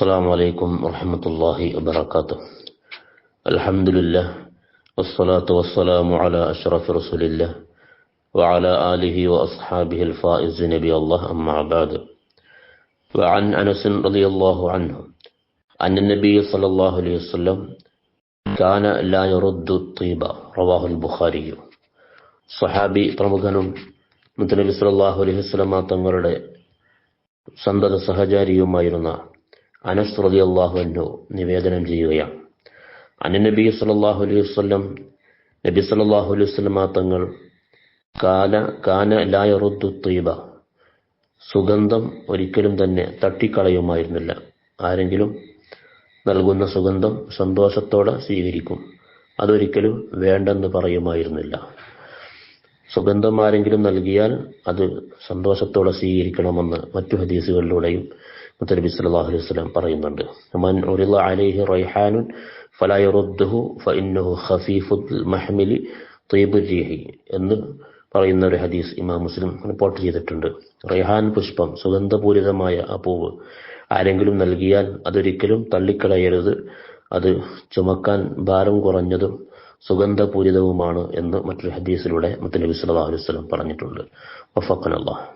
السلام عليكم ورحمة الله وبركاته الحمد لله والصلاة والسلام على أشرف رسول الله وعلى آله وأصحابه الفائز نبي الله أما بعد وعن أنس رضي الله عنه أن النبي صلى الله عليه وسلم كان لا يرد الطيب رواه البخاري സ്വഹാബി പ്രമുഖനും മുത്തനബി സല്ലല്ലാഹു അലൈഹി വസല്ലമ തങ്ങളുടെ സന്തത സഹചാരിയുമായിരുന്ന അനസ് റളിയല്ലാഹു അൻഹു നിവേദനം ചെയ്യുകയാണ്. അന്നനബി സല്ലല്ലാഹു അലൈഹി വസല്ലം നബി സല്ലല്ലാഹു അലൈഹി വസല്ലമ തങ്ങൾ കാല കാന ലാ തീബ സുഗന്ധം ഒരിക്കലും തന്നെ തട്ടിക്കളയുമായിരുന്നില്ല. ആരെങ്കിലും നൽകുന്ന സുഗന്ധം സന്തോഷത്തോടെ സ്വീകരിക്കും. അതൊരിക്കലും വേണ്ടെന്ന് പറയുമായിരുന്നില്ല. സുഗന്ധം ആരെങ്കിലും നൽകിയാൽ അത് സന്തോഷത്തോടെ സ്വീകരിക്കണമെന്ന് മറ്റു ഹദീസുകളിലൂടെയും മുത്തനബി സല്ലല്ലാഹു അലൈഹി പറയുന്നുണ്ട്. മൻ അലൈഹി റൈഹാനുൻ എന്ന് പറയുന്ന ഒരു ഹദീസ് ഇമാം മുസ്ലിം റിപ്പോർട്ട് ചെയ്തിട്ടുണ്ട്. റൈഹാൻ പുഷ്പം സുഗന്ധപൂരിതമായ ആ പൂവ് ആരെങ്കിലും നൽകിയാൽ അതൊരിക്കലും തള്ളിക്കളയരുത്. അത് ചുമക്കാൻ ഭാരം കുറഞ്ഞതും സുഗന്ധപൂരിതവുമാണ് എന്ന് മറ്റൊരു ഹദീസിലൂടെ മുത്തനബി സല്ലല്ലാഹു അലൈഹി വസല്ലം പറഞ്ഞിട്ടുണ്ട്. വഫഖനല്ലാഹ്.